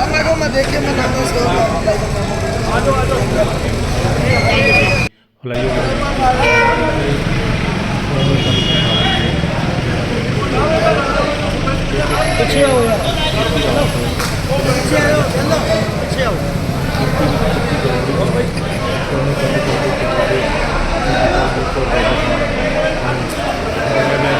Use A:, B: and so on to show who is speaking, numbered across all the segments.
A: हाँ मैं को मैं देख के मैं करता उसको
B: आ
A: जाओ आ जाओ पीछे आओ पीछे आओ
C: चलो पीछे आओ Thank you.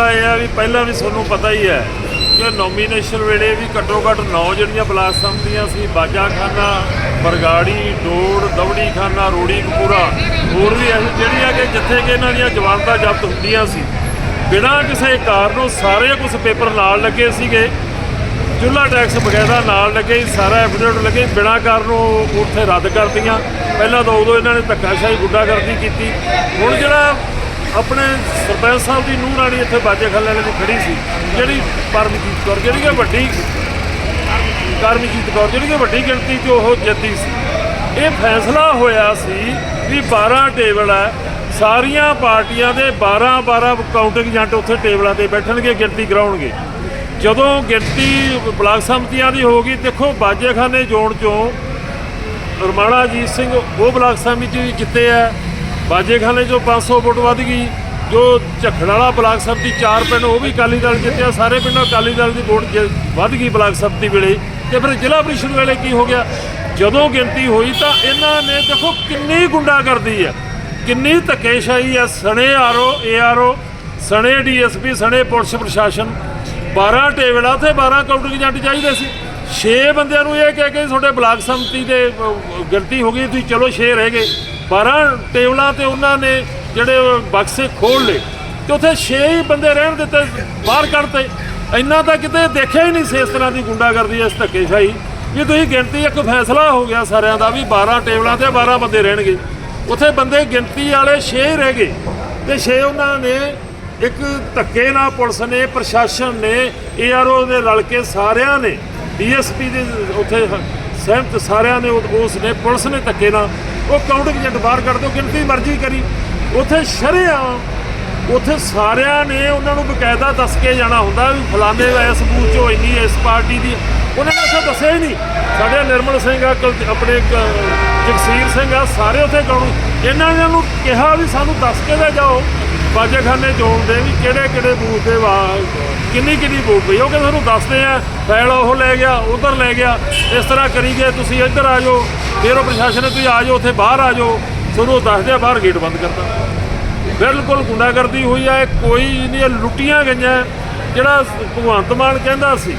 D: ਉਹਦਾ ਇਹ ਆ ਵੀ ਪਹਿਲਾਂ ਵੀ ਤੁਹਾਨੂੰ ਪਤਾ ਹੀ ਹੈ ਕਿ ਨੋਮੀਨੇਸ਼ਨ ਵੇਲੇ ਵੀ ਘੱਟੋ ਘੱਟ 9 ਜਿਹੜੀਆਂ ਬਲਾਕ ਸੰਮਤੀਆਂ ਸੀ ਬਾਜਾਖਾਨਾ ਬਰਗਾੜੀ ਡੋੜ ਦਵੜੀ ਖਾਨਾ ਰੋੜੀ ਕਪੂਰਾ ਹੋਰ ਵੀ ਇਹ ਜਿਹੜੀਆਂ ਕਿ ਜਿੱਥੇ ਕਿ ਇਹਨਾਂ ਦੀਆਂ ਜਵਾਨਤਾਂ ਜ਼ਬਤ ਹੁੰਦੀਆਂ ਸੀ। ਬਿਨਾਂ ਕਿਸੇ ਕਾਰਨੋਂ ਸਾਰੇ ਕੁਝ ਪੇਪਰ ਨਾਲ ਲੱਗੇ ਸੀਗੇ। ਚੁੱਲ੍ਹਾ ਟੈਕਸ ਵਗੈਰਾ ਨਾਲ ਲੱਗੇ ਸਾਰਾ ਐਫੀਡੇਵਿਟ ਲੱਗੇ ਸੀ, ਬਿਨਾਂ ਕਾਰਨ ਉਹ ਉੱਥੇ ਰੱਦ ਕਰਤੀਆਂ। ਪਹਿਲਾਂ ਤਾਂ ਉਦੋਂ ਇਹਨਾਂ ਨੇ ਧੱਕਾਸ਼ਾਹੀ ਗੁੱਡਾਗਰਦੀ ਕੀਤੀ। ਹੁਣ ਜਿਹੜਾ ਆਪਣੇ ਸਰਪੰਚ ਸਾਹਿਬ ਦੀ ਨੂੰਹ ਰਾਣੀ ਇੱਥੇ ਬਾਜੇ ਖਾਲੇ ਵਾਲੇ ਦੀ ਖੜੀ ਸੀ, ਜਿਹੜੀ ਪਰਮਜੀਤ ਕੌਰ, ਜਿਹੜੀ ਕਿ ਵੱਡੀ ਕਰਮਜੀਤ ਕੌਰ, ਜਿਹੜੀ ਕਿ ਵੱਡੀ ਗਿਣਤੀ 'ਚ ਉਹ ਜਿੱਤੀ ਸੀ। ਇਹ ਫੈਸਲਾ ਹੋਇਆ ਸੀ ਵੀ 12 ਟੇਬਲ ਹੈ, ਸਾਰੀਆਂ ਪਾਰਟੀਆਂ ਦੇ 12 12 ਕਾਊਂਟਿੰਗ ਏਜੰਟ ਉੱਥੇ ਟੇਬਲਾਂ ਤੇ ਬੈਠਣਗੇ, ਗਿਣਤੀ ਕਰਾਉਣਗੇ। ਜਦੋਂ ਗਿਣਤੀ ਬਲਾਕ ਸੰਮਤੀਆਂ ਦੀ ਹੋਗੀ ਦੇਖੋ ਬਾਜੇਖਾਨੇ ਜ਼ੋਨ ਚੋਂ ਰਮਾਣਾ ਅਜੀਤ ਸਿੰਘ, ਉਹ ਬਲਾਕ ਸਮਿਤੀ ਵਿੱਚ ਜਿੱਤੇ ਆ ਬਾਜੇਖਾਨੇ ਚੋਂ 500 ਵੋਟ ਵੱਧ ਗਈ, ਜੋ ਝੱਖੜ ਵਾਲਾ ਬਲਾਕ ਸਮਿਤੀ ਚਾਰ ਪਿੰਡ, ਉਹ ਵੀ ਅਕਾਲੀ ਦਲ ਜਿੱਤਿਆ, ਸਾਰੇ ਪਿੰਡੋਂ ਅਕਾਲੀ ਦਲ ਦੀ ਵੋਟ ਜ- ਵੱਧ ਗਈ ਬਲਾਕ ਸਮਿਤੀ ਵੇਲੇ। ਤੇ ਫਿਰ ਜ਼ਿਲ੍ਹਾ ਪ੍ਰੀਸ਼ਦ ਵੇਲੇ ਕੀ ਹੋ ਗਿਆ? ਜਦੋਂ ਗਿਣਤੀ ਹੋਈ ਤਾਂ ਇਹਨਾਂ ਨੇ ਦੇਖੋ ਕਿੰਨੀ ਗੁੰਡਾ ਕਰਦੀ ਹੈ ਕਿੰਨੀ ਧੱਕੇਸ਼ਾਹੀ ਹੈ ਸਣੇ ਆਰਓ, ਏਆਰਓ, ਸਣੇ ਡੀਐਸਪੀ, ਸਣੇ ਪੁਲਿਸ ਪ੍ਰਸ਼ਾਸਨ। 12 ਟੇਬਲਾਂ ਆ ਉੱਥੇ 12 ਕਾਊਂਟਰ ਏਜੰਟ ਚਾਹੀਦੇ ਸੀ। 6 ਬੰਦਿਆਂ ਨੂੰ ਇਹ ਕਹਿ ਕੇ ਤੁਹਾਡੇ ਬਲਾਕ ਸੰਮਤੀ ਦੇ ਗਿਣਤੀ ਹੋ ਗਈ, ਤੁਸੀਂ ਚਲੋ 6 ਰਹਿ ਗਏ। 12 ਟੇਬਲਾਂ ਤੇ ਉਹਨਾਂ ਨੇ ਜਿਹੜੇ ਉਹ ਬਕਸੇ ਖੋਲ ਲਏ ਤੇ ਉੱਥੇ 6 ਹੀ ਬੰਦੇ ਰਹਿਣ ਦਿੱਤੇ ਬਾਹਰ ਕੱਢਤੇ ਇੰਨਾ ਤਾਂ ਕਿਤੇ ਦੇਖਿਆ ਹੀ ਨਹੀਂ ਸੀ ਇਸ ਤਰ੍ਹਾਂ ਦੀ ਗੁੰਡਾਗਰਦੀ, ਇਸ ਧੱਕੇਸ਼ਾਹੀ। ਵੀ ਤੁਸੀਂ ਗਿਣਤੀ ਇੱਕ ਫੈਸਲਾ ਹੋ ਗਿਆ ਸਾਰਿਆਂ ਦਾ ਵੀ 12 ਟੇਬਲਾਂ ਤੇ 12 ਬੰਦੇ ਰਹਿਣਗੇ। ਉੱਥੇ ਬੰਦੇ ਗਿਣਤੀ ਵਾਲੇ 6 ਰਹਿ ਗਏ ਤੇ 6 ਉਹਨਾਂ ਨੇ ਇੱਕ ਧੱਕੇ ਨਾਲ ਪੁਲਿਸ ਨੇ, ਪ੍ਰਸ਼ਾਸਨ ਨੇ, ਏਆਰਓ ਦੇ ਰਲ ਕੇ ਸਾਰਿਆਂ ਨੇ, ਡੀਐਸਪੀ ਦੇ ਉੱਥੇ ਸਹਿਮਤ ਸਾਰਿਆਂ ਨੇ ਉਹ- ਉਸ ਨੇ ਪੁਲਿਸ ਨੇ ਧੱਕੇ ਨਾਲ ਉਹ ਕਾਊਂਟਿੰਗ ਏਜੰਟ ਬਾਹਰ ਕੱਢ ਦਿਓ, ਗਿਣਤੀ ਮਰਜ਼ੀ ਕਰੀ। ਉੱਥੇ ਸ਼ਰੇਆਮ, ਉੱਥੇ ਸਾਰਿਆਂ ਨੇ ਉਹਨਾਂ ਨੂੰ ਬਕਾਇਦਾ ਦੱਸ ਕੇ ਜਾਣਾ ਹੁੰਦਾ ਵੀ ਫਲਾਣੇ ਇਸ ਬੂਥ ਚੋਂ ਇੰਨੀ ਇਸ ਪਾਰਟੀ ਦੀ। ਉਹਨਾਂ ਨੇ ਉੱਥੇ ਦੱਸਿਆ ਹੀ ਨਹੀਂ। ਸਾਡੇ ਨਿਰਮਲ ਸਿੰਘ ਆ ਕੁਲ- ਆਪਣੇ ਕ- ਜਗਸੀਰ ਸਿੰਘ ਆ, ਸਾਰੇ ਉੱਥੇ ਗਾਉਣ। ਇਹਨਾਂ ਨੇ ਨੂੰ ਕਿਹਾ ਵੀ ਸਾਨੂੰ ਦੱਸ ਕੇ ਤੇ ਜਾਓ। ਬਾਜੇਖਾਨੇ ਚੋਣ ਦੇ ਵੀ ਕਿਹੜੇ ਕਿਹੜੇ ਬੂਥ ਦੇ ਵਾ ਕਿੰਨੀ ਕਿੰਨੀ ਵੋਟ ਪਈ ਉਹ ਕਹਿੰਦੇ ਸਾਨੂੰ ਦੱਸਦੇ ਆ ਫੈਲ ਉਹ ਲੈ ਗਿਆ, ਉਧਰ ਲੈ ਗਿਆ। ਇਸ ਤਰ੍ਹਾਂ ਕਰੀ ਗਏ, ਤੁਸੀਂ ਇੱਧਰ ਆ ਜਾਓ, ਫਿਰ ਉਹ ਪ੍ਰਸ਼ਾਸਨ ਤੁਸੀਂ ਆ ਜਾਓ, ਉੱਥੇ ਬਾਹਰ ਆ ਜਾਓ। ਤੁਹਾਨੂੰ ਦੱਸਦੇ ਆ, ਬਾਹਰ ਗੇਟ ਬੰਦ ਕਰਤਾ। ਬਿਲਕੁਲ ਗੁੰਡਾਗਰਦੀ ਹੋਈ ਆ ਕੋਈ ਨਹੀਂ ਲੁੱਟੀਆਂ ਗਈਆਂ। ਜਿਹੜਾ ਭਗਵੰਤ ਮਾਨ ਕਹਿੰਦਾ ਸੀ,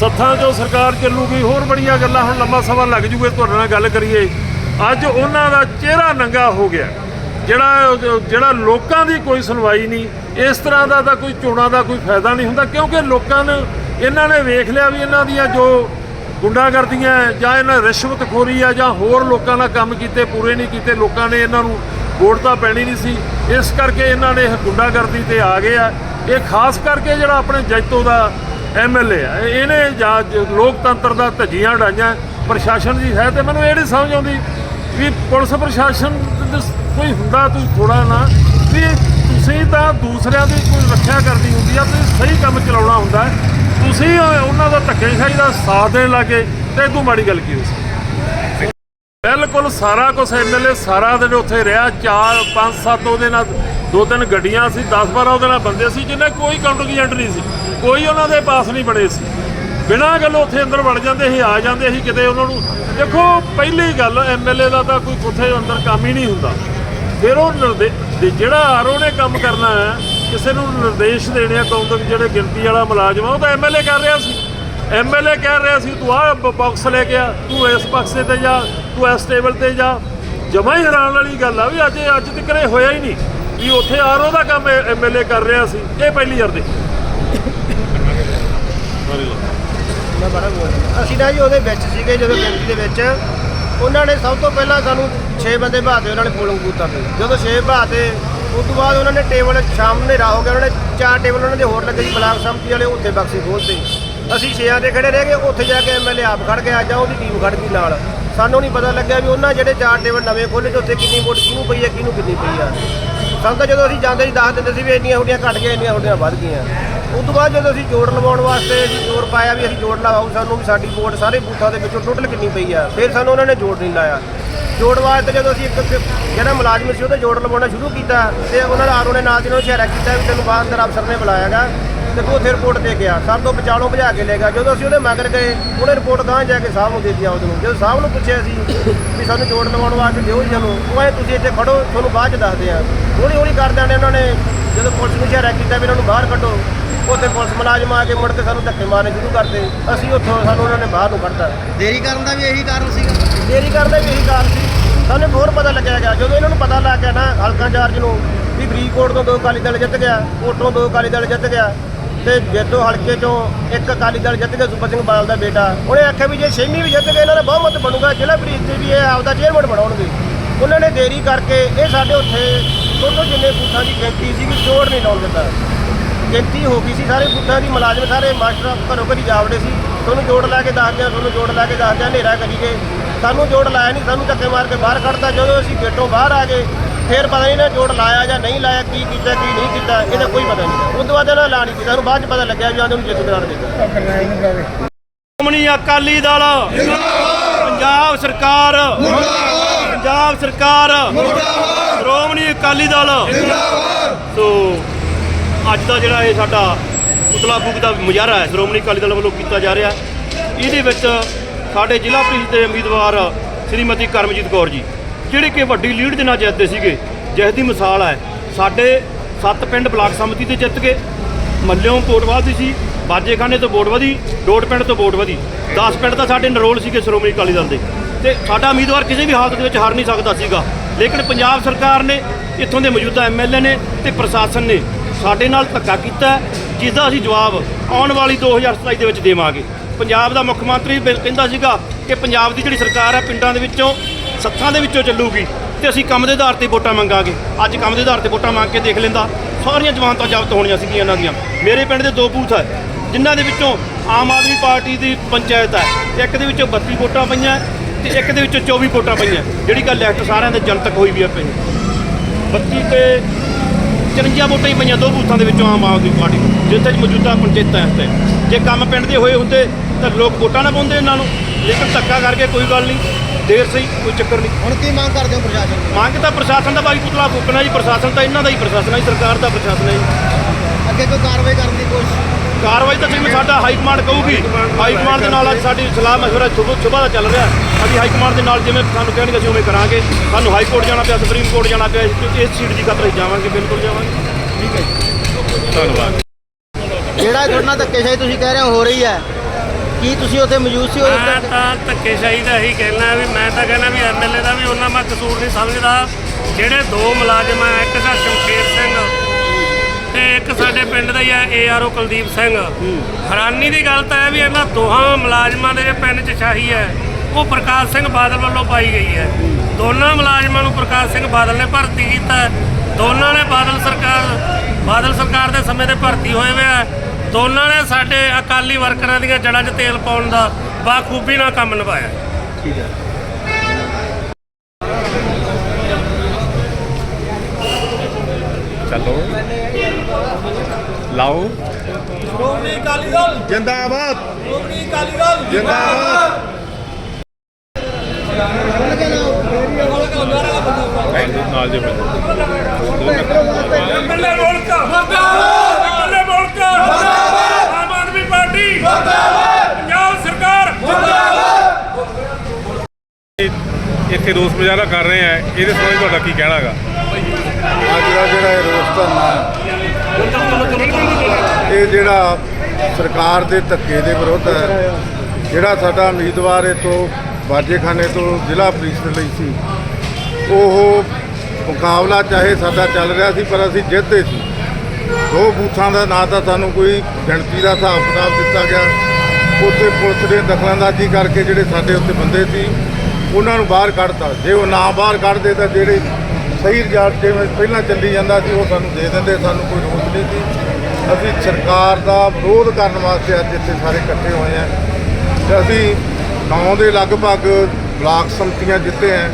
D: ਸੱਥਾਂ 'ਚੋਂ ਸਰਕਾਰ ਚੱਲੂਗੀ, ਹੋਰ ਬੜੀਆਂ ਗੱਲਾਂ, ਹੁਣ ਲੰਮਾ ਸਮਾਂ ਲੱਗ ਜੂਗੇ ਤੁਹਾਡੇ ਨਾਲ ਗੱਲ ਕਰੀਏ। ਅੱਜ ਉਹਨਾਂ ਦਾ ਚਿਹਰਾ ਨੰਗਾ ਹੋ ਗਿਆ। ਜਿਹੜਾ ਜਿਹੜਾ ਲੋਕਾਂ ਦੀ ਕੋਈ ਸੁਣਵਾਈ ਨਹੀਂ, ਇਸ ਤਰ੍ਹਾਂ ਦਾ ਤਾਂ ਕੋਈ ਚੋਣਾਂ ਦਾ ਕੋਈ ਫਾਇਦਾ ਨਹੀਂ ਹੁੰਦਾ, ਕਿਉਂਕਿ ਲੋਕਾਂ ਨੇ, ਇਹਨਾਂ ਨੇ ਵੇਖ ਲਿਆ ਵੀ ਇਹਨਾਂ ਦੀਆਂ ਜੋ ਗੁੰਡਾਗਰਦੀਆਂ ਜਾਂ ਇਹਨਾਂ ਰਿਸ਼ਵਤਖੋਰੀ ਆ, ਜਾਂ ਹੋਰ ਲੋਕਾਂ ਨਾਲ ਕੰਮ ਕੀਤੇ, ਪੂਰੇ ਨਹੀਂ ਕੀਤੇ, ਲੋਕਾਂ ਨੇ ਇਹਨਾਂ ਨੂੰ ਵੋਟ ਤਾਂ ਪੈਣੀ ਨਹੀਂ ਸੀ, ਇਸ ਕਰਕੇ ਇਹਨਾਂ ਨੇ ਇਹ ਗੁੰਡਾਗਰਦੀ ਤੇ ਆ ਗਏ ਆ। ਇਹ ਖਾਸ ਕਰਕੇ ਜਿਹੜਾ ਆਪਣੇ ਜੈਤੋ ਦਾ ਐਮਐਲਏ ਆ, ਇਹ- ਇਹਨੇ ਜਾਂ ਜ- ਲੋਕਤੰਤਰ ਦਾ ਧੱਜੀਆਂ ਉਡਾਈਆਂ, ਪ੍ਰਸ਼ਾਸਨ ਦੀ ਹੈ ਤੇ ਮੈਨੂੰ ਇਹ ਨਹੀਂ ਸਮਝ ਆਉਂਦੀ ਵੀ ਪੁਲਿਸ ਪ੍ਰਸ਼ਾਸਨ ਕੋਈ ਹੁੰਦਾ, ਤੁਸੀਂ ਥੋੜਾ ਨਾ, ਵੀ ਤੁਸੀਂ ਤਾਂ ਦੂਸਰਿਆਂ ਦੀ ਕੋਈ ਰੱਖਿਆ ਕਰਨੀ ਹੁੰਦੀ ਆ, ਤੁਸੀਂ ਸਹੀ ਕੰਮ ਚਲਾਉਣਾ ਹੁੰਦਾ ਤੁਸੀਂ ਉਹਨਾਂ ਦਾ ਧੱਕੇਸ਼ਾਹੀ ਦਾ ਸਾਥ ਦੇਣ ਲੱਗੇ, ਤੇ ਇਦੋਂ ਮਾੜੀ ਗੱਲ ਕੀ ਹੋ ਸਕਦੀ ਬਿਲਕੁਲ ਸਾਰਾ ਕੁਝ ਐਮਐਲਏ ਸਾਰਾ ਦਿਨ ਉੱਥੇ ਰਿਹਾ, ਚਾਰ, ਪੰਜ, ਸੱਤ ਉਹਦੇ ਨਾਲ ਦੋ ਤਿੰਨ ਗੱਡੀਆਂ ਸੀ 10 12 ਉਹਦੇ ਨਾਲ ਬੰਦੇ ਸੀ ਜਿਨ੍ਹਾਂ ਕੋਈ ਕਾਊਂਟਰ ਏਜੰਟ ਨਹੀਂ ਸੀ, ਕੋਈ ਉਹਨਾਂ ਦੇ ਪਾਸ ਨਹੀਂ ਬਣੇ ਸੀ। ਬਿਨਾਂ ਗੱਲ ਉੱਥੇ ਅੰਦਰ ਵੜ ਜਾਂਦੇ ਸੀ, ਆ ਜਾਂਦੇ ਸੀ ਕਿਤੇ ਉਹਨਾਂ ਨੂੰ। ਦੇਖੋ, ਪਹਿਲੀ ਗੱਲ ਐਮਐਲਏ ਦਾ ਤਾਂ ਕੋਈ ਉੱਥੇ ਅੰਦਰ ਕੰਮ ਹੀ ਨਹੀਂ ਹੁੰਦਾ। ਫਿਰ ਉਹ ਨਿਰਦੇ ਤੇ ਜਿਹੜਾ ਆਰਓ ਨੇ ਕੰਮ ਕਰਨਾ ਹੈ, ਕਿਸੇ ਨੂੰ ਨਿਰਦੇਸ਼ ਦੇਣੇ ਆ ਕੌਂਦਰ ਜਿਹੜੇ ਗਿਣਤੀ ਵਾਲਾ ਮੁਲਾਜ਼ਮ ਆ, ਉਹ ਤਾਂ ਐਮਐਲਏ ਕਰ ਰਿਹਾ ਸੀ। ਐਮਐਲਏ ਕਹਿ ਰਿਹਾ ਸੀ, ਤੂੰ ਆਹ ਬਾਕਸ ਲੈ ਕੇ ਆ, ਤੂੰ ਇਸ ਬਕਸੇ ਤੇ ਜਾ, ਤੂੰ ਇਸ ਟੇਬਲ ਤੇ ਜਾ। ਜਮਾ ਹੀ ਹੈਰਾਨ ਵਾਲੀ ਗੱਲ ਆ ਵੀ ਅੱਜ ਅੱਜ ਤੱਕ ਇਹ ਹੋਇਆ ਹੀ ਨਹੀਂ ਵੀ ਉੱਥੇ ਆਰਓ ਦਾ ਕੰਮ ਐਮਐਲਏ ਕਰ ਰਿਹਾ ਸੀ। ਇਹ ਪਹਿਲੀ ਵਾਰ ਦੇ
E: ਅਸੀਂ ਨਾ ਜੀ ਉਹਦੇ ਵਿੱਚ ਸੀਗੇ, ਜਦੋਂ ਗਿਣਤੀ ਦੇ ਵਿੱਚ ਉਹਨਾਂ ਨੇ ਸਭ ਤੋਂ ਪਹਿਲਾਂ ਸਾਨੂੰ 6 ਬੰਦੇ ਬਾਤੇ ਉਹਨਾਂ ਨੇ ਪੋਲਿੰਗ ਬੂਥਾਂ ਤੇ ਜਦੋਂ 6 ਬਾਤੇ ਉਸ ਤੋਂ ਬਾਅਦ ਉਹਨਾਂ ਨੇ ਟੇਬਲ ਸ਼ਾਮ ਨੂੰ ਹਨੇਰਾ ਹੋ ਗਿਆ, ਉਹਨਾਂ ਨੇ ਚਾਰ ਟੇਬਲ ਉਹਨਾਂ ਦੇ ਹੋਰ ਲੱਗੇ ਸੀ, ਬਲਾਕ ਸੰਮਤੀ ਵਾਲੇ ਉੱਥੇ ਬਕਸੇ ਖੋਲ੍ਹਤੇ। ਅਸੀਂ ਛੇਆਂ ਤੇ ਖੜੇ ਰਹਿ ਗਏ, ਉੱਥੇ ਜਾ ਕੇ ਐਮਐਲਏ ਆਪ ਖੜ ਗਿਆ ਜਾਂ ਉਹਦੀ ਟੀਮ ਖੜ ਗਈ ਨਾਲ। ਸਾਨੂੰ ਨਹੀਂ ਪਤਾ ਲੱਗਿਆ ਵੀ ਉਹਨਾਂ ਜਿਹੜੇ ਚਾਰ ਟੇਬਲ ਨਵੇਂ ਖੋਲ੍ਹੇ ਤੇ ਉੱਥੇ ਕਿੰਨੀ ਵੋਟ ਕਿਹਨੂੰ ਪਈ ਹੈ, ਕਿਹਨੂੰ ਕਿੰਨੀ ਪਈ ਆ। ਸਾਨੂੰ ਤਾਂ ਜਦੋਂ ਅਸੀਂ ਜਾਂਦੇ ਸੀ ਦੱਸ ਦਿੰਦੇ ਸੀ ਵੀ ਇੰਨੀਆਂ ਹੁੱਡੀਆਂ ਘਟ ਗਈਆਂ, ਇੰਨੀਆਂ ਹੁੱਡੀਆਂ ਵੱਧ ਗਈਆਂ। ਉਸ ਤੋਂ ਬਾਅਦ ਜਦੋਂ ਅਸੀਂ ਜੋੜ ਲਵਾਉਣ ਵਾਸਤੇ ਅਸੀਂ ਜੋਰ ਪਾਇਆ ਵੀ ਅਸੀਂ ਜੋੜ ਲਵਾਓ, ਸਾਨੂੰ ਵੀ ਸਾਡੀ ਵੋਟ ਸਾਰੇ ਬੂਥਾਂ ਦੇ ਵਿੱਚੋਂ ਟੋਟਲ ਕਿੰਨੀ ਪਈ ਆ, ਫਿਰ ਸਾਨੂੰ ਉਹਨਾਂ ਨੇ ਜੋੜ ਨਹੀਂ ਲਾਇਆ। ਜੋੜ ਵਾਸਤੇ ਜਦੋਂ ਅਸੀਂ ਇੱਕ ਜਿਹੜਾ ਮੁਲਾਜ਼ਮ ਸੀ ਉਹਦੇ ਜੋੜ ਲਵਾਉਣਾ ਸ਼ੁਰੂ ਕੀਤਾ ਤੇ ਉਹਨਾਂ ਦਾ ਆਰਓ ਨੇ ਨਾਲ ਦੀ ਨਾਲ ਇਸ਼ਾਰਾ ਕੀਤਾ ਵੀ ਤੈਨੂੰ ਬਾਹਰ ਅੰਦਰ ਅਫਸਰ ਨੇ ਬੁਲਾਇਆਗਾ। ਤੇ ਤੂੰ ਉੱਥੇ ਰਿਪੋਰਟ ਦੇ ਗਿਆ ਸਭ ਤੋਂ ਵਿਚਾਲੋਂ ਭਜਾ ਕੇ ਲੈ ਗਿਆ। ਜਦੋਂ ਅਸੀਂ ਉਹਦੇ ਮਗਰ ਗਏ ਉਹਨੇ ਰਿਪੋਰਟ ਗਾਂ ਜਾ ਕੇ ਸਾਹਿਬ ਨੂੰ ਦੇ ਦਿੱਤੀ ਉਹਨੂੰ ਜਦੋਂ ਸਾਹਿਬ ਨੂੰ ਪੁੱਛਿਆ ਸੀ ਵੀ ਸਾਨੂੰ ਜੋੜ ਲਵਾਉਣ ਵਾਸਤੇ ਦਿਓ ਸਾਨੂੰ ਉਹ ਆਏ ਤੁਸੀਂ ਇੱਥੇ ਖੜੋ ਤੁਹਾਨੂੰ ਬਾਅਦ ਚ ਦੱਸਦੇ ਆ। ਹੌਲੀ ਹੌਲੀ ਕਰਦਿਆਂ ਨੇ ਉਹਨਾਂ ਨੇ। ਜਦੋਂ ਪੁਲਿਸ ਨੂੰ ਇਸ਼ਾਰਾ ਕੀਤਾ ਵੀ ਇਹਨਾਂ ਨੂੰ ਬਾਹਰ ਕੱਢੋ ਉੱਥੇ ਪੁਲਿਸ ਮੁਲਾਜ਼ਮ ਆ ਕੇ ਮੁੜ ਕੇ ਸਾਨੂੰ ਧੱਕੇ ਮਾਰਨੇ ਸ਼ੁਰੂ ਕਰਤੇ ਅਸੀਂ ਉੱਥੋਂ ਸਾਨੂੰ ਉਹਨਾਂ ਨੇ ਬਾਹਰ ਨੂੰ ਕੱਢਤਾ।
A: ਦੇਰੀ ਕਰਨ ਦਾ ਵੀ ਇਹੀ ਕਾਰਨ ਸੀਗਾ?
E: ਦੇਰੀ ਕਰਦੇ ਵੀ ਇਹੀ ਕਾਰਨ ਸੀ। ਸਾਨੂੰ ਹੋਰ ਪਤਾ ਲੱਗਿਆ ਗਿਆ। ਜਦੋਂ ਇਹਨਾਂ ਨੂੰ ਪਤਾ ਲੱਗ ਗਿਆ ਨਾ ਹਲਕਾ ਚਾਰਜ ਨੂੰ ਵੀ ਫਰੀਦਕੋਟ ਤੋਂ ਦੋ ਅਕਾਲੀ ਦਲ ਜਿੱਤ ਗਿਆ ਕੋਟੋਂ ਦੋ ਅਕਾਲੀ ਦਲ ਜਿੱਤ ਗਿਆ ਤੇ ਜੇਤੋ ਹਲਕੇ ਚੋਂ ਇੱਕ ਅਕਾਲੀ ਦਲ ਜਿੱਤ ਗਿਆ ਸੁਪਰ ਸਿੰਘ ਬਾਦਲ ਦਾ ਬੇਟਾ। ਉਹਨੇ ਆਖਿਆ ਵੀ ਜੇ ਛੇਵੀਂ ਵੀ ਜਿੱਤ ਗਏ, ਇਹਨਾਂ ਦਾ ਬਹੁਮਤ ਬਣੂਗਾ, ਜ਼ਿਲ੍ਹਾ ਪ੍ਰੀਸ਼ਦ ਤੇ ਵੀ ਇਹ ਆਪਦਾ ਚੇਅਰਮੈਨ ਬਣਾਉਣਗੇ। ਉਹਨਾਂ ਨੇ ਦੇਰੀ ਕਰਕੇ ਇਹ ਸਾਡੇ ਉੱਥੇ ਟੋਟਲ ਜਿੰਨੇ ਬੂਥਾਂ ਦੀ ਗਿਣਤੀ ਸੀ ਵੀ ਜੋੜ ਨਹੀਂ ਲਾਉਣ ਦਿੱਤਾ। ਗਿਣਤੀ ਹੋ ਗਈ ਸੀ, ਸਾਰੇ ਬੂਥਾਂ ਦੀ ਮੁਲਾਜ਼ਮ, ਸਾਰੇ ਮਾਸਟਰ ਘਰੋਂ ਘਰੀ ਜਾਵੜੇ ਸੀ। ਤੁਹਾਨੂੰ ਜੋੜ ਲਾ ਕੇ ਦੱਸਦੇ ਆ ਤੁਹਾਨੂੰ ਜੋੜ ਲਾ ਕੇ ਦੱਸਦੇ ਆ ਹਨੇਰਾ ਕਰੀ ਗਏ ਸਾਨੂੰ ਜੋੜ ਲਾਇਆ ਨਹੀਂ, ਸਾਨੂੰ ਧੱਕੇ ਮਾਰ ਕੇ ਬਾਹਰ ਕੱਢਤਾ। ਜਦੋਂ ਅਸੀਂ ਗੇਟੋਂ ਬਾਹਰ ਆ ਗਏ ਫਿਰ ਪਤਾ ਨਹੀਂ ਨਾ ਜੋੜ ਲਾਇਆ ਜਾਂ ਨਹੀਂ ਲਾਇਆ, ਕੀ ਕੀਤਾ, ਕੀ ਨਹੀਂ ਕੀਤਾ, ਇਹਦਾ ਕੋਈ ਪਤਾ ਨਹੀਂ। ਉਸ ਤੋਂ ਬਾਅਦ ਇਹਨਾਂ ਐਲਾਨ ਕੀਤਾ ਸਾਨੂੰ ਬਾਅਦ ਚ ਪਤਾ ਲੱਗਿਆ ਵੀ ਆਂਦੇ ਨੂੰ ਜਿੱਤ ਕਰਾਰ ਦਿੱਤਾ
F: ਸ਼੍ਰੋਮਣੀ ਅਕਾਲੀ ਦਲ, ਪੰਜਾਬ ਸਰਕਾਰ ਪੰਜਾਬ ਸਰਕਾਰ, ਸ਼੍ਰੋਮਣੀ ਅਕਾਲੀ ਦਲ। ਸੋ, ਅੱਜ ਦਾ ਜਿਹੜਾ ਇਹ ਸਾਡਾ ਪੁਤਲਾ ਫੂਕ ਦਾ ਮੁਜ਼ਾਹਰਾ ਹੈ, ਸ਼੍ਰੋਮਣੀ ਅਕਾਲੀ ਦਲ ਵੱਲੋਂ ਕੀਤਾ ਜਾ ਰਿਹਾ ਇਹਦੇ ਵਿੱਚ ਸਾਡੇ ਜ਼ਿਲ੍ਹਾ ਪ੍ਰੀਸ਼ਦ ਦੇ ਉਮੀਦਵਾਰ ਸ੍ਰੀਮਤੀ ਕਰਮਜੀਤ ਕੌਰ ਜੀ। ਜਿਹੜੇ ਕਿ ਵੱਡੀ ਲੀਡ ਦੇ ਨਾਲ ਜਿੱਤਦੇ ਸੀਗੇ, ਜਿਸ ਦੀ ਮਿਸਾਲ ਹੈ, ਸਾਡੇ ਸੱਤ ਪਿੰਡ ਬਲਾਕ ਸੰਮਤੀ ਤੇ ਜਿੱਤ ਗਏ। ਮੱਲਿਓਂ ਵੋਟ ਵਧੀ ਸੀ, ਬਾਜੇਖਾਨੇ ਤੋਂ ਵੋਟ ਵਧੀ, ਡੋਟ ਪਿੰਡ ਤੋਂ ਵੋਟ ਵਧੀ। 10 ਪਿੰਡ ਤਾਂ ਸਾਡੇ ਨਰੋਲ ਸੀਗੇ ਸ਼੍ਰੋਮਣੀ ਅਕਾਲੀ ਦਲ ਦੇ। ਤੇ ਸਾਡਾ ਉਮੀਦਵਾਰ ਕਿਸੇ ਵੀ ਹਾਲਤ ਦੇ ਵਿੱਚ ਹਾਰ ਨਹੀਂ ਸਕਦਾ ਸੀਗਾ। ਲੇਕਿਨ ਪੰਜਾਬ ਸਰਕਾਰ ਨੇ ਇੱਥੋਂ ਦੇ ਮੌਜੂਦਾ ਐਮਐਲਏ ਨੇ ਤੇ ਪ੍ਰਸ਼ਾਸਨ ਨੇ ਸਾਡੇ ਨਾਲ ਧੱਕਾ ਕੀਤਾ ਜਿਸ ਦਾ ਅਸੀਂ ਜਵਾਬ ਆਉਣ ਵਾਲੀ 2027 ਦੇ ਵਿੱਚ ਦੇਵਾਂਗੇ। ਪੰਜਾਬ ਦਾ ਮੁੱਖ ਮੰਤਰੀ ਬਿਲ- ਕਹਿੰਦਾ ਸੀਗਾ ਕਿ ਪੰਜਾਬ ਦੀ ਜਿਹੜੀ ਸਰਕਾਰ ਹੈ ਪਿੰਡਾਂ ਦੇ ਵਿੱਚੋਂ ਸੱਥਾਂ ਦੇ ਵਿੱਚੋਂ ਚੱਲੂਗੀ ਤੇ ਅਸੀਂ ਕੰਮ ਦੇ ਆਧਾਰ ਤੇ ਵੋਟਾਂ ਮੰਗਾਂਗੇ। ਅੱਜ ਕੰਮ ਦੇ ਆਧਾਰ ਤੇ ਵੋਟਾਂ ਮੰਗ ਕੇ ਦੇਖ ਲੈਂਦਾ, ਸਾਰੀਆਂ ਜਮਾਨਤਾਂ ਜ਼ਬਤ ਹੋਣੀਆਂ ਸੀਗੀਆਂ ਇਹਨਾਂ ਦੀਆਂ। ਮੇਰੇ ਪਿੰਡ ਦੇ ਦੋ ਬੂਥ ਹੈ ਜਿਨ੍ਹਾਂ ਦੇ ਵਿੱਚੋਂ ਆਮ ਆਦਮੀ ਪਾਰਟੀ ਦੀ ਪੰਚਾਇਤ ਹੈ ਇੱਕ ਦੇ ਵਿੱਚੋਂ 32 ਵੋਟਾਂ ਪਈਆਂ ਤੇ ਇੱਕ ਦੇ ਵਿੱਚੋਂ 24 ਵੋਟਾਂ ਪਈਆਂ। ਜਿਹੜੀ ਗੱਲ ਲਿਖਤ ਸਾਰਿਆਂ ਦੇ ਜਨਤਕ ਹੋਈ ਵੀ ਆ ਪਈ 32 ਤੇ 54 ਵੋਟਾਂ ਹੀ ਪਈਆਂ ਦੋ ਬੂਥਾਂ ਦੇ ਵਿੱਚੋਂ ਆਮ ਆਦਮੀ ਪਾਰਟੀ ਜਿੱਥੇ ਮੌਜੂਦਾ ਪੰਚਾਇਤਾਂ ਤੇ ਜੇ ਕੰਮ ਪਿੰਡ ਦੇ ਹੋਏ ਹੁੰਦੇ ਤਾਂ ਲੋਕ ਵੋਟਾਂ ਨਾ ਪਾਉਂਦੇ ਇਹਨਾਂ ਨੂੰ। ਲੇਕਿਨ ਧੱਕਾ ਕਰਕੇ ਕੋਈ ਗੱਲ ਨਹੀਂ। ਦੇਰ ਸਹੀ ਕੋਈ ਚੱਕਰ ਨਹੀਂ।
A: ਹੁਣ ਕੀ ਮੰਗ ਕਰਦੇ ਹੋ ਪ੍ਰਸ਼ਾਸਨ ਤੋਂ?
F: ਮੰਗ ਤਾਂ ਪ੍ਰਸ਼ਾਸਨ ਦਾ ਬਾਈ ਪੁਤਲਾ ਫੂਕਣਾ ਜੀ ਪ੍ਰਸ਼ਾਸਨ ਤਾਂ ਇਹਨਾਂ ਦਾ ਹੀ ਪ੍ਰਸ਼ਾਸਨ ਹੈ ਜੀ, ਸਰਕਾਰ ਦਾ ਪ੍ਰਸ਼ਾਸਨ ਹੈ ਜੀ।
A: ਅੱਗੇ ਕੋਈ ਕਾਰਵਾਈ ਕਰਨ ਦੀ ਕੋਸ਼ਿਸ਼?
F: ਕਾਰਵਾਈ ਤਾਂ ਜਿਵੇਂ ਸਾਡਾ ਹਾਈ ਕਮਾਂਡ ਕਹੂਗੀ ਹਾਈ ਕਮਾਂਡ ਦੇ ਨਾਲ ਅੱਜ ਸਾਡੀ ਸਲਾਹ ਮਸ਼ਵਰਾ ਸੁਬਹ ਸੁਬਹ ਦਾ ਚੱਲ ਰਿਹਾ। ਅਸੀਂ ਹਾਈ ਕਮਾਂਡ ਦੇ ਨਾਲ ਜਿਵੇਂ ਸਾਨੂੰ ਕਹਿਣਗੇ ਅਸੀਂ ਉਵੇਂ ਕਰਾਂਗੇ। ਸਾਨੂੰ ਹਾਈ ਕੋਰਟ ਜਾਣਾ ਪਿਆ ਸੁਪਰੀਮ ਕੋਰਟ ਜਾਣਾ ਪਿਆ ਇਸ- ਇਸ ਸੀਟ ਦੀ ਖਾਤਰ ਅਸੀਂ ਜਾਵਾਂਗੇ ਬਿਲਕੁਲ ਜਾਵਾਂਗੇ।
A: ਜਿਹੜਾ ਤੁਹਾਡੇ ਨਾਲ ਧੱਕੇਸ਼ਾਹੀ ਤੁਸੀਂ ਕਹਿ ਰਹੇ ਹੋ ਹੋ ਰਹੀ ਹੈ। ਕੀ ਤੁਸੀਂ ਉੱਥੇ ਮੌਜੂਦ ਸੀ ਉਦੋਂ
G: ਮੈਂ
A: ਤੱਕ?
G: ਤਾਂ ਧੱਕੇਸ਼ਾਹੀ ਦਾ ਹੀ ਕਹਿਣਾ ਵੀ ਮੈਂ ਤਾਂ ਕਹਿਣਾ ਵੀ ਐਮਐਲਏ ਦਾ ਵੀ ਉਹਨਾਂ ਮੈਂ ਕਸੂਰ ਨਹੀਂ ਸਮਝਦਾ ਜਿਹੜੇ ਦੋ ਮੁਲਾਜ਼ਮ ਆ ਇੱਕ ਤਾਂ ਸ਼ਮਸ਼ੇਰ ਸਿੰਘ ਤੇ ਇੱਕ ਸਾਡੇ ਪਿੰਡ ਦਾ ਹੀ ਆ ਏਆਰਓ ਕੁਲਦੀਪ ਸਿੰਘ ਹੈਰਾਨੀ ਦੀ ਗੱਲ ਤਾਂ ਇਹ ਵੀ ਇਹਨਾਂ ਦੋਹਾਂ ਮੁਲਾਜ਼ਮਾਂ ਦੇ ਪਿੰਡ 'ਚ ਸ਼ਾਹੀ ਹੈ ਉਹ ਪ੍ਰਕਾਸ਼ ਸਿੰਘ ਬਾਦਲ ਵੱਲੋਂ ਪਾਈ ਗਈ ਹੈ ਦੋਨਾਂ ਮੁਲਾਜ਼ਮਾਂ ਨੂੰ ਪ੍ਰਕਾਸ਼ ਸਿੰਘ ਬਾਦਲ ਨੇ ਭਰਤੀ ਕੀਤਾ ਹੈ। ਦੋਨਾਂ ਨੇ ਬਾਦਲ ਸਰਕਾਰ ਬਾਦਲ ਸਰਕਾਰ ਦੇ ਸਮੇਂ ਤੇ ਭਰਤੀ ਹੋਏ ਹੋਏ ਆ। ਦੋਨਾਂ ਨੇ ਸਾਡੇ ਅਕਾਲੀ ਵਰਕਰਾਂ ਦੀਆਂ ਜੜ੍ਹਾਂ 'ਚ ਤੇਲ ਪਾਉਣ ਦਾ ਬਾਖੂਬੀ ਨਾਲ ਕੰਮ ਨਿਭਾਇਆ।
B: ਚੱਲੋ। ਲਾਓ।
C: ਜਿੰਦਾਬਾਦ। ਜਿੰਦਾਬਾਦ।
B: ਐਂ ਨਾਲ ਜੇ ਬੰਦੇ
D: ਐਮਐਲਏ ਮੋਲਕਾ ਮੁਰਦਾਬਾਦ ਐਮਐਲਏ ਮੋਲਕਾ ਮੁਰਦਾਬਾਦ ਆਮ ਆਦਮੀ ਪਾਰਟੀ ਮੁਰਦਾਬਾਦ ਪੰਜਾਬ ਸਰਕਾਰ
B: ਇੱਥੇ ਰੋਸ ਮੁਜ਼ਾਹਰਾ ਕਰ ਰਹੇ ਆ ਇਹਦੇ ਸੰਬੰਧ ਤੁਹਾਡਾ ਕੀ ਕਹਿਣਾ ਹੈਗਾ?
H: ਅੱਜ ਦਾ ਜਿਹੜਾ ਇਹ ਰੋਸ ਧਰਨਾ ਇਹ ਜਿਹੜਾ ਸਰਕਾਰ ਦੇ ਧੱਕੇ ਦੇ ਵਿਰੁੱਧ ਹੈ, ਜਿਹੜਾ ਸਾਡਾ ਉਮੀਦਵਾਰ ਇਥੋਂ ਬਾਜੇਖਾਨੇ ਤੋਂ ਜ਼ਿਲ੍ਹਾ ਪ੍ਰੀਸ਼ਦ ਲਈ ਸੀ, ਉਹ ਮੁਕਾਬਲਾ ਚਾਹੇ ਸਾਡਾ ਚੱਲ ਰਿਹਾ ਸੀ, ਪਰ ਅਸੀਂ ਜਿੱਤਦੇ ਸੀ। ਦੋ ਬੂਥਾਂ ਦਾ ਨਾ ਤਾਂ ਸਾਨੂੰ ਕੋਈ ਗਿਣਤੀ ਦਾ ਹਿਸਾਬ ਕਿਤਾਬ ਦਿੱਤਾ ਗਿਆ। ਉੱਥੇ ਪੁਲਿਸ ਨੇ ਦਖਲਅੰਦਾਜ਼ੀ ਕਰਕੇ ਜਿਹੜੇ ਸਾਡੇ ਉੱਤੇ ਬੰਦੇ ਸੀ ਉਹਨਾਂ ਨੂੰ ਬਾਹਰ ਕੱਢਤਾ। ਜੇ ਉਹ ਨਾ ਬਾਹਰ ਕੱਢਦੇ ਤਾਂ ਜਿਹੜੇ ਸਹੀ ਰਿਜ਼ਲਟ ਜਿਵੇਂ ਪਹਿਲਾਂ ਚੱਲੀ ਜਾਂਦਾ ਸੀ, ਉਹ ਸਾਨੂੰ ਦੇ ਦਿੰਦੇ, ਸਾਨੂੰ ਕੋਈ ਰੋਕ ਨਹੀਂ ਸੀ। ਅਸੀਂ ਸਰਕਾਰ ਦਾ ਵਿਰੋਧ ਕਰਨ ਵਾਸਤੇ ਅੱਜ ਇੱਥੇ ਸਾਰੇ ਇਕੱਠੇ ਹੋਏ ਆ ਤੇ ਅਸੀਂ ਨੌ ਦੇ ਲਗਭਗ ਬਲਾਕ ਸੰਮਤੀਆਂ ਜਿੱਤੇ ਆ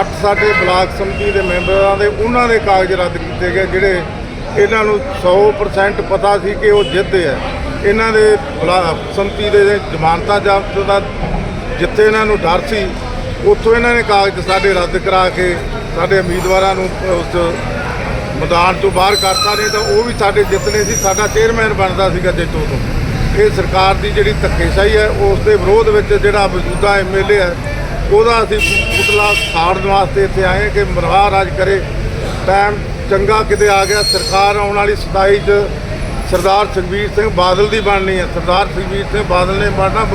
H: ਅੱਠ ਸਾਡੇ ਬਲਾਕ ਸੰਮਤੀ ਦੇ ਮੈਂਬਰਾਂ ਦੇ, ਉਹਨਾਂ ਦੇ ਕਾਗਜ਼ ਰੱਦ ਕੀਤੇ ਗਏ, ਜਿਹੜੇ ਇਹਨਾਂ ਨੂੰ 100% ਪਤਾ ਸੀ ਕਿ ਉਹ ਜਿੱਤਦੇ ਆ। ਇਹਨਾਂ ਦੇ ਬਲਾ- ਸੰਮਤੀ ਦੇ ਜ਼ਮਾਨਤਾਂ ਜ਼ਬਤ ਦਾ ਜਿੱਥੇ ਇਹਨਾਂ ਨੂੰ ਡਰ ਸੀ। ਉੱਥੋਂ ਇਹਨਾਂ ਨੇ ਕਾਗਜ਼ ਸਾਡੇ ਰੱਦ ਕਰਾ ਕੇ ਸਾਡੇ ਉਮੀਦਵਾਰਾਂ ਨੂੰ ਉਸ ਮੈਦਾਨ ਤੋਂ ਬਾਹਰ ਕਰਤਾ ਨਹੀਂ ਤਾਂ ਉਹ ਵੀ ਸਾਡੇ ਜਿੱਤਨੇ ਸੀ, ਸਾਡਾ ਚੇਅਰਮੈਨ ਬਣਦਾ ਸੀਗਾ ਜੇਤੂ ਤੋਂ। ਇਹ ਸਰਕਾਰ ਦੀ ਜਿਹੜੀ ਧੱਕੇਸ਼ਾਹੀ ਹੈ, ਉਸ ਦੇ ਵਿਰੋਧ ਵਿੱਚ ਜਿਹੜਾ ਮੌਜੂਦਾ ਐਮਐਲਏ ਹੈ, ਉਹਦਾ ਅਸੀਂ ਪੁਤਲਾ ਸਾੜਨ ਵਾਸਤੇ ਇੱਥੇ ਆਏ ਹਾਂ ਕਿ ਮਹਾਰਾਜ ਕਰੇ। ਟਾਈਮ ਚੰਗਾ ਕਿਤੇ ਆ ਗਿਆ, ਸਰਕਾਰ ਆਉਣ ਵਾਲੀ 27 ਚ ਸਰਦਾਰ ਸੁਖਬੀਰ ਸਿੰਘ ਬਾਦਲ ਦੀ ਬਣਨੀ ਹੈ। ਸਰਦਾਰ ਸੁਖਬੀਰ ਸਿੰਘ ਬਾਦਲ ਨੇ ਬਣਨਾ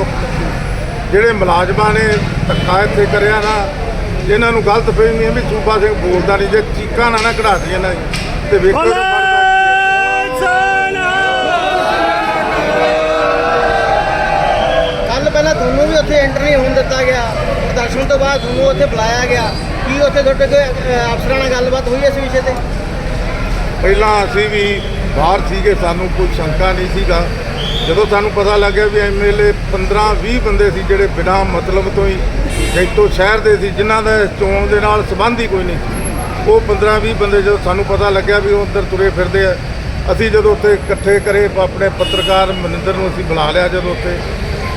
H: ਜਿਹੜੇ ਮੁਲਾਜ਼ਮਾਂ ਨੇ ਧੱਕਾ ਇੱਥੇ ਕਰਿਆ ਨਾ ਇਹਨਾਂ ਨੂੰ ਗਲਤ ਫਹਿਮੀ ਹੈ ਵੀ ਸੂਬਾ ਸਿੰਘ ਬੋਲਦਾ ਨਹੀਂ ਜੇ ਚੀਕਾਂ ਨਾ ਨਾ ਕਢਾਤੀ ਇਹਨਾਂ ਦੀ ਤੇ ਵੇਖੋ ਜੋ ਬਣਦਾ
A: ਕੱਲ ਪਹਿਲਾਂ ਤੁਹਾਨੂੰ ਵੀ ਉੱਥੇ ਐਂਟਰ ਨਹੀਂ ਹੋਣ ਦਿੱਤਾ ਗਿਆ ਪ੍ਰਦਰਸ਼ਨ ਤੋਂ ਬਾਅਦ ਤੁਹਾਨੂੰ ਉੱਥੇ ਬੁਲਾਇਆ ਗਿਆ ਕੀ ਉੱਥੇ ਤੁਹਾਡੇ ਕੋਈ ਅਫਸਰਾਂ ਨਾਲ ਗੱਲਬਾਤ ਹੋਈ ਇਸ ਵਿਸ਼ੇ ਤੇ?
H: ਪਹਿਲਾਂ ਅਸੀਂ ਵੀ ਬਾਹਰ ਸੀਗੇ ਸਾਨੂੰ ਕੋਈ ਸ਼ੰਕਾ ਨਹੀਂ ਸੀਗਾ। ਜਦੋਂ ਸਾਨੂੰ ਪਤਾ ਲੱਗਿਆ ਵੀ ਐਮਐਲਏ 15 20 ਬੰਦੇ ਸੀ ਜਿਹੜੇ ਬਿਨਾਂ ਮਤਲਬ ਤੋਂ ਹੀ ਜੈਤੋ ਸ਼ਹਿਰ ਦੇ ਸੀ, ਜਿਨ੍ਹਾਂ ਦਾ ਚੋਣ ਦੇ ਨਾਲ ਸੰਬੰਧ ਹੀ ਕੋਈ ਨਹੀਂ। ਸੀ ਉਹ 15 20 ਬੰਦੇ ਜਦੋਂ ਸਾਨੂੰ ਪਤਾ ਲੱਗਿਆ ਵੀ ਉਹ ਅੰਦਰ ਤੁਰੇ ਫਿਰਦੇ ਆ, ਅਸੀਂ ਜਦੋਂ ਉੱਥੇ ਇਕੱਠੇ ਕਰੇ, ਆਪਣੇ ਪੱਤਰਕਾਰ ਮਨਿੰਦਰ ਨੂੰ ਅਸੀਂ ਬੁਲਾ ਲਿਆ ਜਦੋਂ ਉੱਥੇ।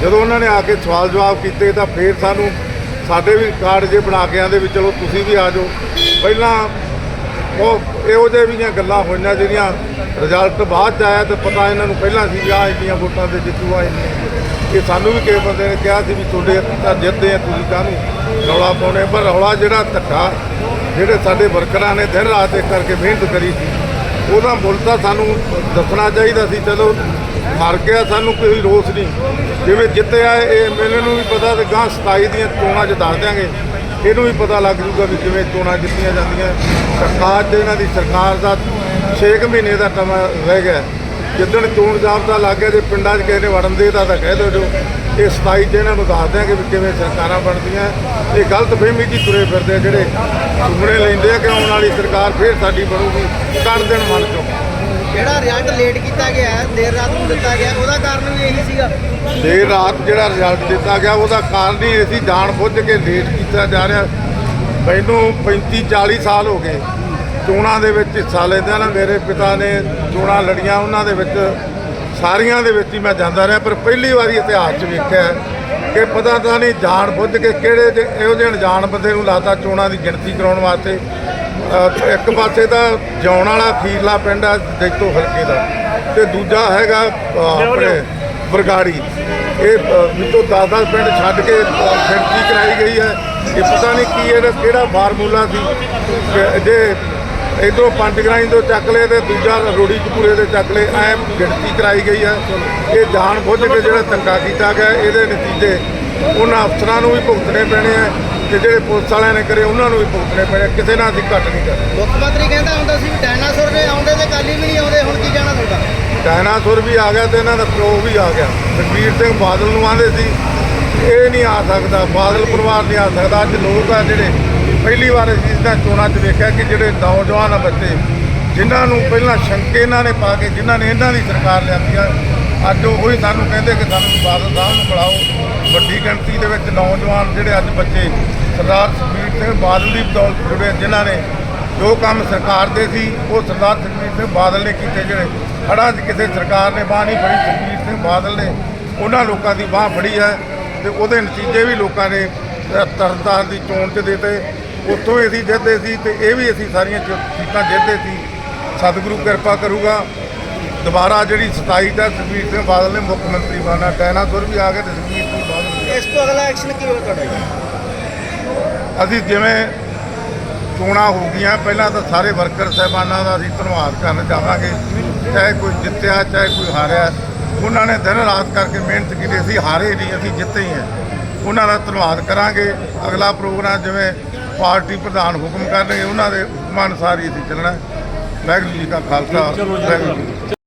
H: ਜਦੋਂ ਉਹਨਾਂ ਨੇ ਆ ਕੇ ਸਵਾਲ ਜਵਾਬ ਕੀਤੇ ਤਾਂ ਫਿਰ ਸਾਨੂੰ, ਸਾਡੇ ਵੀ ਕਾਰਡ ਜੇ ਬਣਾ ਕੇ ਆਂਦੇ ਵੀ ਚਲੋ ਤੁਸੀਂ ਵੀ ਆ ਜਾਓ। ਪਹਿਲਾਂ ਉਹ ਇਹੋ ਜਿਹੇ ਵੀ ਗੱਲਾਂ ਹੋਈਆਂ ਜਿਹੜੀਆਂ ਰਿਜ਼ਲਟ ਬਾਅਦ ਚ ਆਇਆ ਤੇ ਪਤਾ ਇਹਨਾਂ ਨੂੰ ਪਹਿਲਾਂ ਸੀ ਵੀ ਆਹ ਇੰਨੀਆਂ ਵੋਟਾਂ ਤੇ ਜਿੱਤੂ ਆ ਇੰਨੀਆਂ ਕਿ ਸਾਨੂੰ ਵੀ ਕਿਸੇ ਬੰਦੇ ਨੇ ਕਿਹਾ ਸੀ ਵੀ ਤੁਹਾਡੇ ਤਾਂ ਜਿੱਤਦੇ ਆ, ਤੁਸੀਂ ਕਾਹਨੂੰ ਰੌਲਾ ਪਾਉਣੇ, ਪਰ ਰੌਲਾ ਜਿਹੜਾ ਧੱਕਾ ਜਿਹੜੇ ਸਾਡੇ ਵਰਕਰਾਂ ਨੇ ਦਿਨ ਰਾਤ ਇੱਕ ਕਰਕੇ ਮਿਹਨਤ ਕਰੀ ਸੀ, ਉਹਦਾ ਮੁੱਲ ਤਾਂ ਸਾਨੂੰ ਦੱਸਣਾ ਚਾਹੀਦਾ ਸੀ, ਚਲੋ ਮਰ ਗਿਆ ਸਾਨੂੰ ਕੋਈ ਰੋਸ ਨਹੀਂ। ਜਿਵੇਂ ਜਿੱਤਿਆ ਇਹ ਐਮਐਲਏ ਨੂੰ ਵੀ ਪਤਾ ਤੇ ਗਾਂ 27 ਦੀਆਂ ਚੋਣਾਂ 'ਚ ਦੱਸ ਦਿਆਂਗੇ, ਇਹਨੂੰ ਵੀ ਪਤਾ ਲੱਗ ਜੂਗਾ ਵੀ ਜਿਵੇਂ ਚੋਣਾਂ ਜਿੱਤੀਆਂ ਜਾਂਦੀਆਂ। ਸਰਕਾਰ ਤੇ ਇਹਨਾਂ ਦੀ ਸਰਕਾਰ ਦਾ 6 ਮਹੀਨੇ ਦਾ ਸਮਾਂ ਰਹਿ ਗਿਆ। ਜਿੱਦਣ ਚੋਣ ਜਾਬਤਾ ਲੱਗ ਗਿਆ ਜੇ ਪਿੰਡਾਂ 'ਚ ਕਿਸੇ ਨੇ ਵੜਨ ਦੇ ਤਾਂ ਕਹਿ ਦਿਓ ਜੋ। ਇਹ 27 'ਚ ਇਹਨਾਂ ਨੂੰ ਦੱਸ ਦਿਆਂਗੇ ਵੀ ਕਿਵੇਂ ਸਰਕਾਰਾਂ ਬਣਦੀਆਂ। ਇਹ ਗਲਤ ਫਹਿਮੀ 'ਚ ਤੁਰੇ ਫਿਰਦੇ ਆ ਜਿਹੜੇ ਸੁਪਨੇ ਲੈਂਦੇ ਆ ਕਿ ਆਉਣ ਵਾਲੀ ਸਰਕਾਰ ਫੇਰ ਸਾਡੀ ਬਣੂਗੀ। ਕੱਢ ਦੇਣ ਮਨ ਚੋਂ।
A: ਜਿਹੜਾ ਰਿਜ਼ਲਟ ਲੇਟ ਕੀਤਾ ਗਿਆ ਹੈ, ਦੇਰ ਰਾਤ ਨੂੰ ਦਿੱਤਾ ਗਿਆ ਉਹਦਾ ਕਾਰਨ ਵੀ ਇਹੀ ਸੀਗਾ।
H: ਦੇਰ ਰਾਤ ਜਿਹੜਾ ਰਿਜ਼ਲਟ ਦਿੱਤਾ ਗਿਆ ਉਹਦਾ ਕਾਰਨ ਹੀ ਅਸੀਂ ਜਾਣ ਬੁੱਝ ਕੇ ਲੇਟ ਕੀਤਾ ਜਾ ਰਿਹਾ। ਮੈਨੂੰ 35 40 ਸਾਲ ਹੋ ਗਏ। ਚੋਣਾਂ ਦੇ ਵਿੱਚ ਹਿੱਸਾ ਲੈਂਦੇ ਹਨ। ਮੇਰੇ ਪਿਤਾ ਨੇ ਚੋਣਾਂ ਲੜੀਆਂ ਉਹਨਾਂ ਦੇ ਵਿੱਚ ਸਾਰੀਆਂ ਦੇ ਵਿੱਚ ਹੀ ਮੈਂ ਜਾਂਦਾ ਰਿਹਾ। ਪਰ ਪਹਿਲੀ ਵਾਰੀ ਇਤਿਹਾਸ 'ਚ ਵੇਖਿਆ ਕਿ ਪਤਾ ਤਾਂ ਨਹੀਂ ਜਾਣ ਬੁੱਝ ਕੇ ਕਿਹੜੇ ਜਿਹੇ- ਇਹੋ ਜਿਹੇ ਅਣਜਾਣ ਬੰਦੇ ਨੂੰ ਲਾਤਾ ਚੋਣਾਂ ਦੀ ਗਿਣਤੀ ਕਰਾਉਣ ਵਾਸਤੇ। ਇੱਕ ਪਾਸੇ ਤਾਂ ਜਿਉਣ ਵਾਲਾ ਖੀਰਲਾ ਪਿੰਡ ਆ ਜੈਤੋ ਹਲਕੇ ਦਾ। ਤੇ ਦੂਜਾ ਹੈਗਾ ਆਪਣੇ ਬਰਗਾੜੀ ਇਹ ਅਹ, ਵਿੱਚੋਂ 10-10 ਪਿੰਡ ਛੱਡ ਕੇ ਗਿਣਤੀ ਕਰਾਈ ਗਈ ਹੈ। ਇਹ ਪਤਾ ਨਹੀਂ ਕੀ ਇਹਦਾ ਕਿਹੜਾ ਫਾਰਮੂਲਾ ਸੀ। ਜੇ ਇਧਰੋਂ ਪੰਜ ਗਰਾਈ ਤੋਂ ਚੱਕ ਲਏ ਤੇ ਦੂਜਾ ਰੋੜੀ ਕਪੂਰੇ ਦੇ ਚੱਕ ਲਏ ਐ ਗਿਣਤੀ ਕਰਾਈ ਗਈ ਹੈ ਇਹ ਜਾਣ ਬੁੱਝ ਕੇ ਜਿਹੜਾ ਧੱਕਾ ਕੀਤਾ ਗਿਆ ਇਹਦੇ ਨਤੀਜੇ ਉਹਨਾਂ ਅਫਸਰਾਂ ਨੂੰ ਵੀ ਭੁਗਤਣੇ ਪੈਣੇ ਆ ਤੇ ਜਿਹੜੇ ਪੁਲਿਸ ਵਾਲਿਆਂ ਨੇ ਕਰੇ ਉਹਨਾਂ ਨੂੰ ਵੀ ਭੁਗਤਣੇ ਪੈਣੇ। ਕਿਸੇ ਨਾਲ ਅਸੀਂ ਘੱਟ ਨਹੀਂ ਕਰਦੇ।
A: ਮੁੱਖ ਮੰਤਰੀ ਕਹਿੰਦਾ ਹੁੰਦਾ ਸੀ ਡਾਇਨਾਸੌਰ ਨੇ ਆਉਂਦੇ ਤੇ ਕਾਲੀ ਵੀ ਨਹੀਂ ਆਉਂਦੇ ਹੁਣ ਕੀ ਜਾਣਾ ਤੁਹਾਡਾ?
H: ਡਾਇਨਾਸੌਰ ਵੀ ਆ ਗਿਆ ਤੇ ਇਹਨਾਂ ਦਾ ਪਿਓ ਵੀ ਆ ਗਿਆ। ਸੁਖਬੀਰ ਸਿੰਘ ਬਾਦਲ ਨੂੰ ਆਂਦੇ ਸੀ ਇਹ ਨਹੀਂ ਆ ਸਕਦਾ ਬਾਦਲ ਪਰਿਵਾਰ ਨਹੀਂ ਆ ਸਕਦਾ ਅੱਜ ਲੋਕ ਆ ਜਿਹੜੇ ਪਹਿਲੀ ਵਾਰ ਅਸੀਂ ਇਸ ਚੋਣਾਂ 'ਚ ਵੇਖਿਆ ਕਿ ਜਿਹੜੇ ਨੌਜਵਾਨ ਆ ਬੱਚੇ ਜਿਨ੍ਹਾਂ ਨੂੰ ਪਹਿਲਾਂ ਸ਼ੰਕੇ ਇਹਨਾਂ ਨੇ ਪਾ ਕੇ ਜਿਨ੍ਹਾਂ ਨੇ ਇਹਨਾਂ ਦੀ ਸਰਕਾਰ ਲਿਆਂਦੀ ਆ ਅੱਜ ਉਹ ਹੀ ਸਾਨੂੰ ਕਹਿੰਦੇ ਕਿ ਸਾਨੂੰ ਬਾਦਲ ਸਾਹਿਬ ਨੂੰ ਬੁਲਾਓ। ਵੱਡੀ ਗਿਣਤੀ ਦੇ ਵਿੱਚ ਨੌਜਵਾਨ ਜਿਹੜੇ ਅੱਜ ਬੱਚੇ ਸਰਦਾਰ ਸੁਖਬੀਰ ਸਿੰਘ ਬਾਦਲ ਦੀ ਬਦੌਲਤ ਜੁੜੇ ਜਿਨ੍ਹਾਂ ਨੇ ਜੋ ਕੰਮ ਸਰਕਾਰ ਦੇ ਸੀ ਉਹ ਸਰਦਾਰ ਸੁਖਬੀਰ ਸਿੰਘ ਬਾਦਲ ਨੇ ਕੀਤੇ ਜਿਹੜੇ ਹੜ੍ਹਾਂ ਕਿਸੇ ਸਰਕਾਰ ਨੇ ਬਾਹ ਨਹੀਂ ਫੜੀ ਸੁਖਬੀਰ ਸਿੰਘ ਬਾਦਲ ਨੇ ਉਹਨਾਂ ਲੋਕਾਂ ਦੀ ਬਾਹ ਫੜੀ ਹੈ ਤੇ ਉਹਦੇ ਨਤੀਜੇ ਵੀ ਲੋਕਾਂ ਨੇ ਅ, ਤਰਨਤਾਰਨ ਦੀ ਚੋਣ 'ਚ ਦਿੱਤੇ। ਉੱਥੋਂ ਅਸੀਂ ਜਿੱਤਦੇ ਸੀ ਤੇ ਇਹ ਵੀ ਅਸੀਂ ਸਾਰੀਆਂ ਸੀਟਾਂ ਜਿੱਤਦੇ ਸੀ। ਸਤਿਗੁਰੂ ਕਿਰਪਾ ਕਰੂਗਾ। ਦੁਬਾਰਾ ਜਿਹੜੀ 27 ਦਾ ਸੁਖਬੀਰ ਸਿੰਘ ਬਾਦਲ ਨੇ ਮੁੱਖ ਮੰਤਰੀ ਬਣਨਾ ਡਾਇਨਾਸੌਰ ਵੀ ਆ ਗਏ ਤੇ ਸੁਖਬੀਰ ਸਿੰਘ ਬਾਦਲ।
A: ਇਸ ਤੋਂ ਅਗਲਾ ਐਕਸ਼ਨ ਕੀ ਹੋਵੇ ਤੁਹਾਡਾ
H: ਅਸੀਂ ਜਿਵੇਂ ਚੋਣਾਂ ਹੋ ਗਈਆਂ ਪਹਿਲਾਂ ਤਾਂ ਸਾਰੇ ਵਰਕਰ ਸਹਿਬਾਨਾਂ ਦਾ ਅਸੀਂ ਧੰਨਵਾਦ ਕਰਨ ਚਾਹਾਂਗੇ ਚਾਹੇ ਕੋਈ ਜਿੱਤਿਆ ਚਾਹੇ ਕੋਈ ਹਾਰਿਆ। ਉਹਨਾਂ ਨੇ ਦਿਨ ਰਾਤ ਕਰਕੇ ਮਿਹਨਤ ਕੀਤੀ ਅਸੀਂ ਹਾਰੇ ਨਹੀਂ ਅਸੀਂ ਜਿੱਤੇ ਹੀ ਹਾਂ। ਉਹਨਾਂ ਦਾ ਧੰਨਵਾਦ ਕਰਾਂਗੇ। ਅਗਲਾ ਪ੍ਰੋਗਰਾਮ ਜਿਵੇਂ ਪਾਰਟੀ ਪ੍ਰਧਾਨ ਹੁਕਮ ਕਰਨਗੇ ਉਹਨਾਂ ਦੇ ਹੁਕਮਾਂ ਅਨੁਸਾਰ ਹੀ ਅਸੀਂ ਚੱਲਣਾ ਹੈ। ਵਾਹਿਗੁਰੂ ਜੀ ਕਾ ਖਾਲਸਾ ਵਾਹਿਗੁਰੂ ਜੀ ਕੀ ਫਤਿਹ।